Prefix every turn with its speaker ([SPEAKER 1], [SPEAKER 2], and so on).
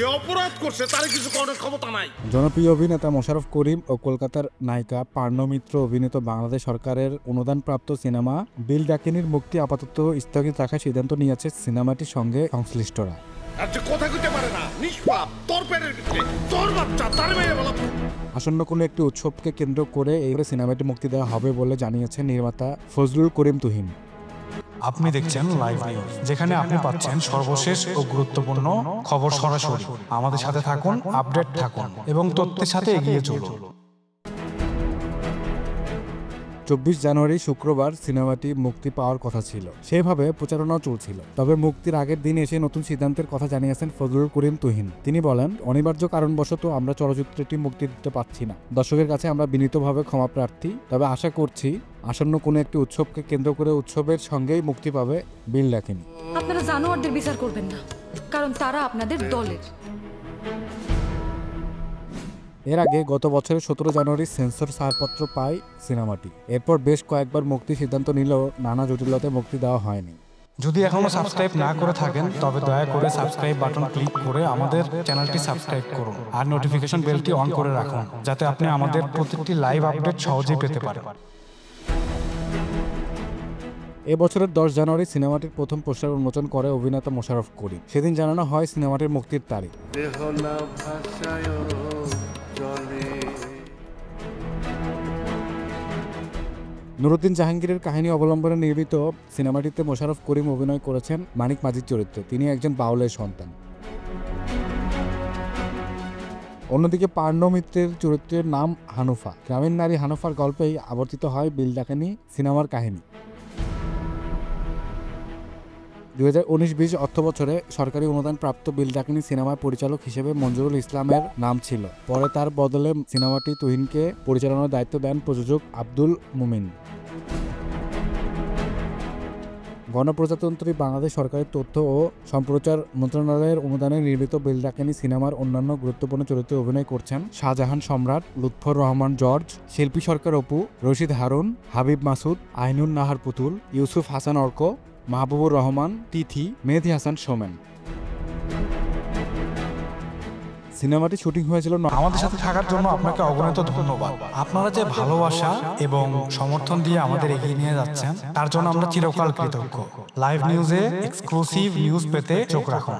[SPEAKER 1] যে অপরাধ করছে তার কিছু করার ক্ষমতা নাই।
[SPEAKER 2] জনপ্রিয় অভিনেতা মোশাররফ করিম ও কলকাতার নায়িকা পার্নো মিত্র অভিনীত বাংলাদেশ সরকারের অনুদানপ্রাপ্ত সিনেমা বিল ডাকিনীর মুক্তি আপাতত স্থগিত রাখার সিদ্ধান্ত নিয়েছে সিনেমাটির সঙ্গে সংশ্লিষ্টরা।
[SPEAKER 1] আর যে কথা কইতে পারে না নিষ্পাপ তোর পেটের ভিতরে তোর বাচ্চা তার মেয়ে বলা
[SPEAKER 2] আসন্ন কোনো একটি উৎসবকে কেন্দ্র করে এই সিনেমাটি মুক্তি দেওয়া হবে বলে জানিয়েছেন নির্মাতা ফজলুল করিম তুহিন।
[SPEAKER 3] আপনি দেখছেন লাইভ নিউজ যেখানে আপনি পাচ্ছেন সর্বশেষ ও গুরুত্বপূর্ণ খবর সরাসরি। আমাদের সাথে থাকুন, আপডেট থাকুন এবং তথ্যের সাথে এগিয়ে চলুন।
[SPEAKER 2] চব্বিশ জানুয়ারি শুক্রবার সিনেমাটি মুক্তি পাওয়ার কথা ছিল। সেভাবে প্রচারণাও চলছিল। তবে মুক্তির আগের দিন এসে নতুন সিদ্ধান্তের কথা জানিয়েছেন ফজলুল করিম তুহিন। তিনি বলেন, অনিবার্য কারণবশত আমরা চলচ্চিত্রটি মুক্তি দিতে পারছি না। দর্শকের কাছে আমরা বিনীতভাবে ক্ষমা প্রার্থী, তবে আশা করছি আসন্ন কোনো একটি উৎসবকে কেন্দ্র করে উৎসবের সঙ্গেই মুক্তি পাবে বিল ডাকিনি
[SPEAKER 4] আপনারা জানোয়ারদের বিচার করবেন না কারণ তারা আপনাদের দলের।
[SPEAKER 2] এর আগে গত বছরের সতেরো জানুয়ারি সেন্সর ছাড়পত্র পায় সিনেমাটি। এরপর বেশ কয়েকবার মুক্তির সিদ্ধান্ত নিলেও নানা জটিলতায় মুক্তি দেওয়া হয়নি।
[SPEAKER 3] যদি এখনও সাবস্ক্রাইব না করে থাকেন তবে দয়া করে সাবস্ক্রাইব বাটন ক্লিক করে আমাদের চ্যানেলটি সাবস্ক্রাইব করুন আর নোটিফিকেশন বেলটি অন করে রাখুন যাতে আপনি আমাদের প্রতিটি লাইভ আপডেট সহজেই পেতে পারেন।
[SPEAKER 2] এ বছরের দশ জানুয়ারি সিনেমাটির প্রথম পোস্টার উন্মোচন করে অভিনেতা মোশাররফ করিম। সেদিন জানানো হয় সিনেমাটির মুক্তির তারিখ। নুরুদ্দিন জাহাঙ্গীরের কাহিনী অবলম্বনে নির্মিত সিনেমাটিতে মোশাররফ করিম অভিনয় করেছেন মানিক মাঝির চরিত্রে। তিনি একজন বাউলের সন্তান। অন্যদিকে পার্ণ মিত্রের চরিত্রের নাম হানুফা। গ্রামীণ নারী হানুফার গল্পেই আবর্তিত হয় বিল ডাকানি সিনেমার কাহিনী। দুই হাজার উনিশ বিশ সরকারি অনুদান প্রাপ্ত বিল ডাকিনী সিনেমার পরিচালক হিসেবে মঞ্জুরুল ইসলামের নাম ছিল। পরে তার বদলে সিনেমাটি তুহিনকে পরিচালনার দায়িত্ব দেন প্রযোজক আব্দুল মুমিন। গণপ্রজাতন্ত্রী বাংলাদেশ সরকারের তথ্য ও সম্প্রচার মন্ত্রণালয়ের অনুদানে নির্মিত বিল ডাকানি সিনেমার অন্যান্য গুরুত্বপূর্ণ চরিত্রে অভিনয় করছেন শাহজাহান সম্রাট, লুৎফর রহমান জর্জ, শিল্পী সরকার অপু, রশিদ হারুন, হাবিব মাসুদ, আইনুন নাহার পুতুল, ইউসুফ হাসান অর্ক মাহবুবুর রহমান, তিথি, মেহেদি হাসান, সোমেন। সিনেমাটি শুটিং হয়েছিল
[SPEAKER 3] আমাদের সাথে থাকার জন্য আপনাকে অগণিত ধন্যবাদ। আপনারা যে ভালোবাসা এবং সমর্থন দিয়ে আমাদের এগিয়ে নিয়ে যাচ্ছেন, তার জন্য আমরা চিরকাল কৃতজ্ঞ। লাইভ নিউজে এক্সক্লুসিভ নিউজ পেতে চোখ রাখুন।